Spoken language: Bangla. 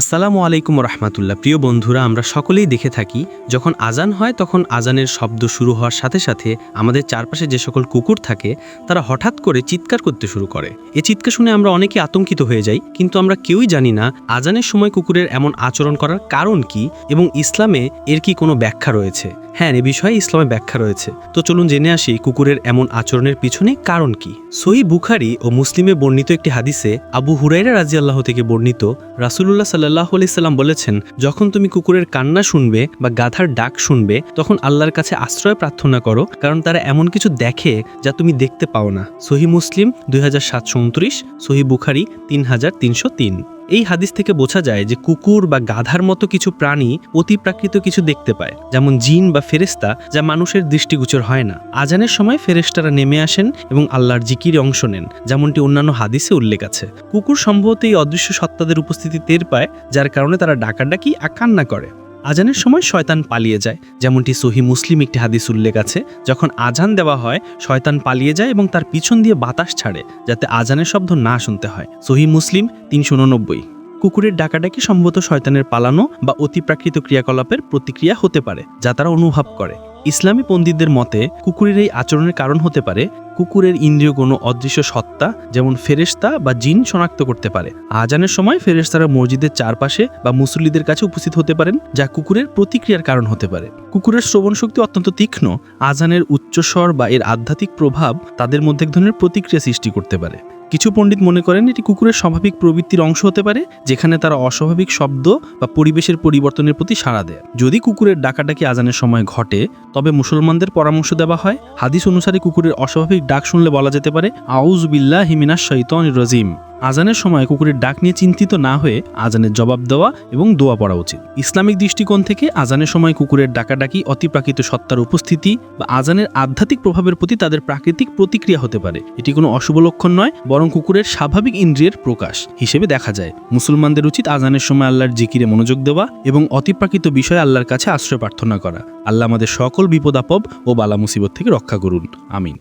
আসসালামু আলাইকুম রহমাতুল্লাহ। প্রিয় বন্ধুরা, আমরা সকলেই দেখে থাকি, যখন আজান হয়, তখন আজানের শব্দ শুরু হওয়ার সাথে সাথে আমাদের চারপাশে যে সকল কুকুর থাকে, তারা হঠাৎ করে চিৎকার করতে শুরু করে। এ চিৎকার শুনে আমরা অনেকে আতঙ্কিত হয়ে যাই, কিন্তু আমরা কেউই জানি না আজানের সময় কুকুরের এমন আচরণ করার কারণ কি এবং ইসলামে এর কি কোনো ব্যাখ্যা রয়েছে। হ্যাঁ এ বিষয়ে ইসলামে ব্যাখ্যা রয়েছে। তো চলুন জেনে আসি কুকুরের এমন আচরণের পিছনে কারণ কি। সহি বুখারি ও মুসলিমে বর্ণিত একটি হাদিসে আবু হুরাইরা রাজি আল্লাহ থেকে বর্ণিত, রাসুলুল্লাহ সাল্লাহ আলাইসাল্লাম বলেছেন, যখন তুমি কুকুরের কান্না শুনবে বা গাধার ডাক শুনবে, তখন আল্লাহর কাছে আশ্রয় প্রার্থনা করো, কারণ তারা এমন কিছু দেখে যা তুমি দেখতে পাও না। সহি মুসলিম দুই হাজার সাতশো উনত্রিশ, সহি বুখারি তিন হাজার তিনশো তিন। এই হাদিস থেকে বোঝা যায় যে কুকুর বা গাধার মতো কিছু প্রাণী অতিপ্রাকৃত কিছু দেখতে পায়, যেমন জিন বা ফেরেস্তা যা মানুষের দৃষ্টিগোচর হয় না। আজানের সময় ফেরেস্তারা নেমে আসেন এবং আল্লাহর জিকির অংশ নেন, যেমনটি অন্যান্য হাদিসে উল্লেখ আছে। কুকুর সম্ভবত এই অদৃশ্য সত্তাদের উপস্থিতি টের পায়, যার কারণে তারা ডাকাডাকি আর কান্না করে। আজানের সময় শয়তান পালিয়ে যায়। যেমনটি সহি মুসলিম একটি হাদিস উল্লেখ আছে, যখন আজান দেওয়া হয়, শয়তান পালিয়ে যায় এবং তার পিছন দিয়ে বাতাস ছাড়ে, যাতে আজানের শব্দ না শুনতে হয়। সহি মুসলিম তিনশো উননব্বই। কুকুরের ডাকাডাকি সম্ভবত শয়তানের পালানো বা অতিপ্রাকৃত ক্রিয়াকলাপের প্রতিক্রিয়া হতে পারে, যা তারা অনুভব করে। ইসলামী পণ্ডিতদের মতে, কুকুরের এই আচরণের কারণ হতে পারে কুকুরের ইন্দ্রিয় কোনো অদৃশ্য সত্তা, যেমন ফেরেস্তা বা জিন শনাক্ত করতে পারে। আজানের সময় ফেরেস্তারা মসজিদের চারপাশে বা মুসল্লিদের কাছে উপস্থিত হতে পারেন, যা কুকুরের প্রতিক্রিয়ার কারণ হতে পারে। কুকুরের শ্রবণ শক্তি অত্যন্ত তীক্ষ্ণ। আজানের উচ্চস্বর বা এর আধ্যাত্মিক প্রভাব তাদের মধ্যে এক ধরনের প্রতিক্রিয়া সৃষ্টি করতে পারে। কিছু পণ্ডিত মনে করেন এটি কুকুরের স্বাভাবিক প্রবৃত্তির অংশ হতে পারে, যেখানে তারা অস্বাভাবিক শব্দ বা পরিবেশের পরিবর্তনের প্রতি সাড়া দেয়। যদি কুকুরের ডাকাডাকি আজানের সময় ঘটে, তবে মুসলমানদের পরামর্শ দেওয়া হয়, হাদিস অনুসারে কুকুরের অস্বাভাবিক ডাক শুনলে বলা যেতে পারে আউজ বিল্লাহ হিমিনা শৈতন রজিম। আজানের সময় কুকুরের ডাক নিয়ে চিন্তিত না হয়ে আজানের জবাব দেওয়া এবং দোয়া পড়া উচিত। ইসলামিক দৃষ্টিকোণ থেকে আজানের সময় কুকুরের ডাকাডাকি, অতিপ্রাকৃত সত্তার উপস্থিতি বা আজানের আধ্যাত্মিক প্রভাবের প্রতি তাদের প্রাকৃতিক প্রতিক্রিয়া হতে পারে। এটি কোনো অশুভ লক্ষণ নয়, বরং কুকুরের স্বাভাবিক ইন্দ্রিয়ের প্রকাশ হিসেবে দেখা যায়। মুসলমানদের উচিত আজানের সময় আল্লাহর জিকিরে মনোযোগ দেওয়া এবং অতিপ্রাকৃত বিষয়ে আল্লাহর কাছে আশ্রয় প্রার্থনা করা। আল্লাহ আমাদের সকল বিপদ আপদ ও বালা মুসিবত থেকে রক্ষা করুন। আমিন।